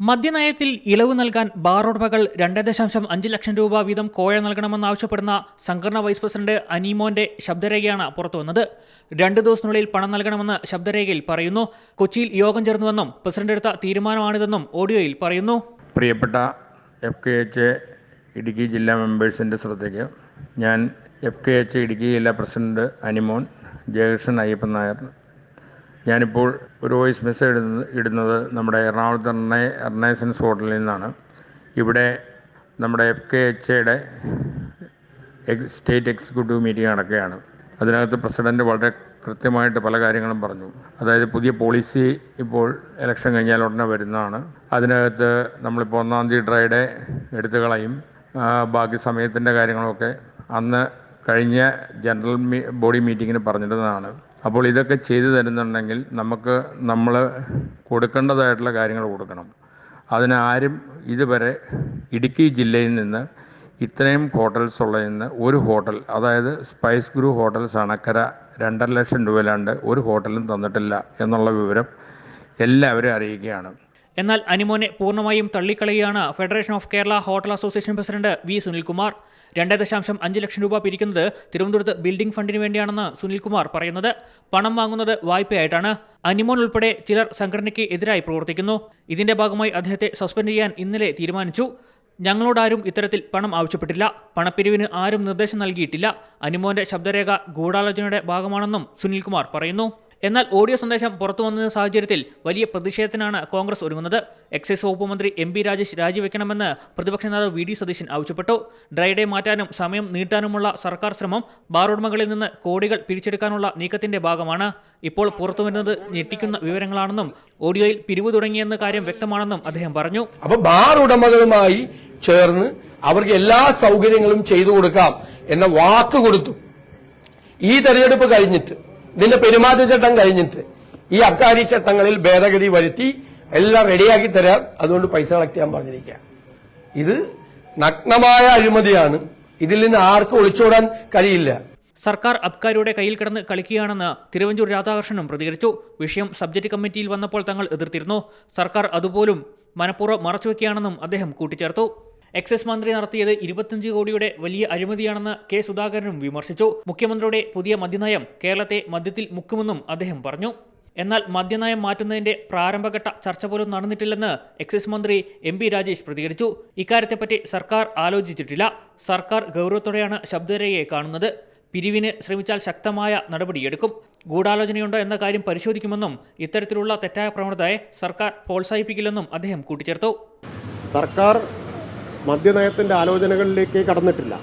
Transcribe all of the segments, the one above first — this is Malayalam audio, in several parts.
മദ്യനയത്തിൽ ഇളവ് നൽകാൻ ബാർ ഉടമകൾ രണ്ട് ദശാംശം അഞ്ച് ലക്ഷം രൂപ വീതം കോഴ നൽകണമെന്നാവശ്യപ്പെടുന്ന സംഘടന വൈസ് പ്രസിഡന്റ് അനീമോന്റെ ശബ്ദരേഖയാണ് പുറത്തുവന്നത് രണ്ട് ദിവസത്തിനുള്ളിൽ പണം നൽകണമെന്ന് ശബ്ദരേഖയിൽ പറയുന്നു. കൊച്ചിയിൽ യോഗം ചേർന്നുവെന്നും പ്രസിഡന്റ് എടുത്ത തീരുമാനമാണിതെന്നും ഓഡിയോയിൽ പറയുന്നു. പ്രിയപ്പെട്ട എഫ് കെ എച്ച് ഇടുക്കി ജില്ലാ മെമ്പേഴ്സിന്റെ ശ്രദ്ധയ്ക്ക് ഞാൻ എഫ് കെ എച്ച് ഇടുക്കി ജില്ലാ പ്രസിഡന്റ് അനിമോൻ ജയകൃഷ്ണൻ അയ്യപ്പൻ നായർ ഞാനിപ്പോൾ ഒരു വോയിസ് മെസ്സേജ് ഇടുന്നത് ഇടുന്നത് നമ്മുടെ എറണാകുളത്ത് എറണേ എറണാസൻസ് ഹോട്ടലിൽ നിന്നാണ്. ഇവിടെ നമ്മുടെ എഫ് കെ എച്ച് എയുടെ സ്റ്റേറ്റ് എക്സിക്യൂട്ടീവ് മീറ്റിംഗ് നടക്കുകയാണ്. അതിനകത്ത് പ്രസിഡന്റ് വളരെ കൃത്യമായിട്ട് പല കാര്യങ്ങളും പറഞ്ഞു. അതായത് പുതിയ പോളിസി ഇപ്പോൾ ഇലക്ഷൻ കഴിഞ്ഞാൽ ഉടനെ വരുന്നതാണ്. അതിനകത്ത് നമ്മളിപ്പോൾ ഒന്നാം തീയതി ഡ്രൈഡേ എടുത്തു കളയും. ബാക്കി സമയത്തിന്റെ കാര്യങ്ങളൊക്കെ അന്ന് കഴിഞ്ഞ ജനറൽ ബോഡി മീറ്റിങ്ങിന് പറഞ്ഞിരുന്നതാണ്. അപ്പോൾ ഇതൊക്കെ ചെയ്തു തരുന്നുണ്ടെങ്കിൽ നമുക്ക് നമ്മൾ കൊടുക്കേണ്ടതായിട്ടുള്ള കാര്യങ്ങൾ കൊടുക്കണം. അതിനാരും ഇതുവരെ ഇടുക്കി ജില്ലയിൽ നിന്ന് ഇത്രയും ഹോട്ടൽസ് ഉള്ളതിന്ന് ഒരു ഹോട്ടൽ അതായത് സ്പൈസ് ഗ്രൂ ഹോട്ടൽസ് അണക്കര രണ്ടര ലക്ഷം രൂപയിലാണ്ട് ഒരു ഹോട്ടലും തന്നിട്ടില്ല എന്നുള്ള വിവരം എല്ലാവരും അറിയിക്കുകയാണ്. എന്നാൽ അനിമോനെ പൂർണമായും തള്ളിക്കളയുകയാണ് federation of Kerala hotel association president V Sunilkumar. രണ്ട് ദശാംശം അഞ്ച് ലക്ഷം രൂപ പിരിക്കുന്നത് തിരുവനന്തപുരത്ത് ബിൽഡിംഗ് ഫണ്ടിന് വേണ്ടിയാണെന്ന് സുനിൽകുമാർ പറയുന്നത്. പണം വാങ്ങുന്നത് വായ്പയായിട്ടാണ്. അനിമോൻ ഉൾപ്പെടെ ചിലർ സംഘടനയ്ക്ക് എതിരായി പ്രവർത്തിക്കുന്നു. ഇതിന്റെ ഭാഗമായി അദ്ദേഹത്തെ സസ്പെൻഡ് ചെയ്യാൻ ഇന്നലെ തീരുമാനിച്ചു. ഞങ്ങളോടാരും ഇത്തരത്തിൽ പണം ആവശ്യപ്പെട്ടില്ല. പണപ്പിരിവിന് ആരും നിർദ്ദേശം നൽകിയിട്ടില്ല. അനിമോന്റെ ശബ്ദരേഖ ഗൂഢാലോചനയുടെ ഭാഗമാണെന്നും സുനിൽകുമാർ പറയുന്നു. എന്നാൽ ഓഡിയോ സന്ദേശം പുറത്തു വന്ന സാഹചര്യത്തിൽ വലിയ പ്രതിഷേധത്തിനാണ് കോൺഗ്രസ് ഒരുങ്ങുന്നത്. എക്സൈസ് വകുപ്പ് മന്ത്രി എം പി രാജേഷ് രാജിവെക്കണമെന്ന് പ്രതിപക്ഷ നേതാവ് വി ഡി സതീശൻ ആവശ്യപ്പെട്ടു. ഡ്രൈഡേ മാറ്റാനും സമയം നീട്ടാനുമുള്ള സർക്കാർ ശ്രമം ബാർ ഉടമകളിൽ നിന്ന് കോടികൾ പിരിച്ചെടുക്കാനുള്ള നീക്കത്തിന്റെ ഭാഗമാണ്. ഇപ്പോൾ പുറത്തു പുറത്തുവരുന്നത് ഞെട്ടിക്കുന്ന വിവരങ്ങളാണെന്നും ഓഡിയോയിൽ പിരിവ് തുടങ്ങിയെന്ന കാര്യം വ്യക്തമാണെന്നും അദ്ദേഹം പറഞ്ഞു. അപ്പോൾ ബാർ ഉടമകളുമായി ചേർന്ന് അവർക്ക് എല്ലാ സൗകര്യങ്ങളും ചെയ്തു കൊടുക്കാം എന്ന വാക്ക് കൊടുത്തു. ഈ തെരഞ്ഞെടുപ്പ് കഴിഞ്ഞിട്ട് ഇതിന്റെ പെരുമാറ്റച്ചട്ടം കഴിഞ്ഞിട്ട് ഈ അബ്കാരി ചട്ടങ്ങളിൽ ഭേദഗതി വരുത്തി എല്ലാം റെഡിയാക്കി തരാം അതുകൊണ്ട് പൈസ കളക്ട് ചെയ്യാൻ പറഞ്ഞിരിക്കുക. ഇത് നഗ്നമായ അഴിമതിയാണ്. ഇതിൽ നിന്ന് ആർക്കും ഒളിച്ചോടാൻ കഴിയില്ല. സർക്കാർ അബ്കാരിയുടെ കയ്യിൽ കിടന്ന് കളിക്കുകയാണെന്ന് തിരുവഞ്ചൂർ രാധാകൃഷ്ണനും പ്രതികരിച്ചു. വിഷയം സബ്ജക്ട് കമ്മിറ്റിയിൽ വന്നപ്പോൾ തങ്ങൾ എതിർത്തിരുന്നു. സർക്കാർ അതുപോലും മനഃപൂർവം മറച്ചുവെക്കുകയാണെന്നും അദ്ദേഹം കൂട്ടിച്ചേർത്തു. എക്സൈസ് മന്ത്രി നടത്തിയത് ഇരുപത്തിയഞ്ച് കോടിയുടെ വലിയ അഴിമതിയാണെന്ന് കെ സുധാകരനും വിമർശിച്ചു. മുഖ്യമന്ത്രിയുടെ പുതിയ മദ്യനയം കേരളത്തെ മദ്യത്തിൽ മുക്കുമെന്നും അദ്ദേഹം പറഞ്ഞു. എന്നാൽ മദ്യനയം മാറ്റുന്നതിന്റെ പ്രാരംഭഘട്ട ചർച്ച പോലും നടന്നിട്ടില്ലെന്ന് എക്സൈസ് മന്ത്രി എം പി രാജേഷ് പ്രതികരിച്ചു. ഇക്കാര്യത്തെപ്പറ്റി സർക്കാർ ആലോചിച്ചിട്ടില്ല. സർക്കാർ ഗൗരവത്തോടെയാണ് ശബ്ദരേഖയെ കാണുന്നത്. പിരിവിന് ശ്രമിച്ചാൽ ശക്തമായ നടപടിയെടുക്കും ഗൂഢാലോചനയുണ്ടോ എന്ന കാര്യം പരിശോധിക്കുമെന്നും ഇത്തരത്തിലുള്ള തെറ്റായ പ്രവണതയെ സർക്കാർ പ്രോത്സാഹിപ്പിക്കില്ലെന്നും അദ്ദേഹം കൂട്ടിച്ചേർത്തു. സർക്കാർ മദ്യനയത്തിന്റെ ആലോചനകളിലേക്ക് കടന്നിട്ടില്ല.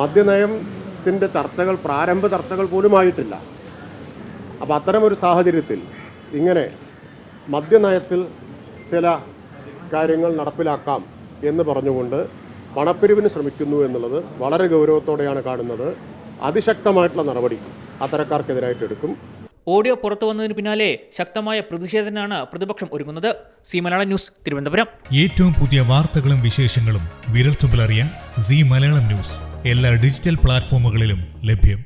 മദ്യനയത്തിന്റെ ചർച്ചകൾ പ്രാരംഭ ചർച്ചകൾ പോലും ആയിട്ടില്ല അപ്പോൾ അത്തരമൊരു സാഹചര്യത്തിൽ ഇങ്ങനെ മദ്യനയത്തിൽ ചില കാര്യങ്ങൾ നടപ്പിലാക്കാം എന്ന് പറഞ്ഞുകൊണ്ട് പണപ്പിരിവിന് ശ്രമിക്കുന്നു എന്നുള്ളത് വളരെ ഗൗരവത്തോടെയാണ് കാണുന്നത്. അതിശക്തമായിട്ടുള്ള നടപടി അത്തരക്കാർക്കെതിരായിട്ട് എടുക്കും. ഓഡിയോ പുറത്തു വന്നതിന് പിന്നാലെ ശക്തമായ പ്രതിഷേധത്തിനാണ് പ്രതിപക്ഷം ഒരുങ്ങുന്നത്. C Malayalam news Thiruvananthapuram. ഏറ്റവും പുതിയ വാർത്തകളും വിശേഷങ്ങളും വിരൽത്തുമ്പിലറിയാൻ സി മലയാളം ന്യൂസ്. എല്ലാ ഡിജിറ്റൽ പ്ലാറ്റ്ഫോമുകളിലും ലഭ്യം.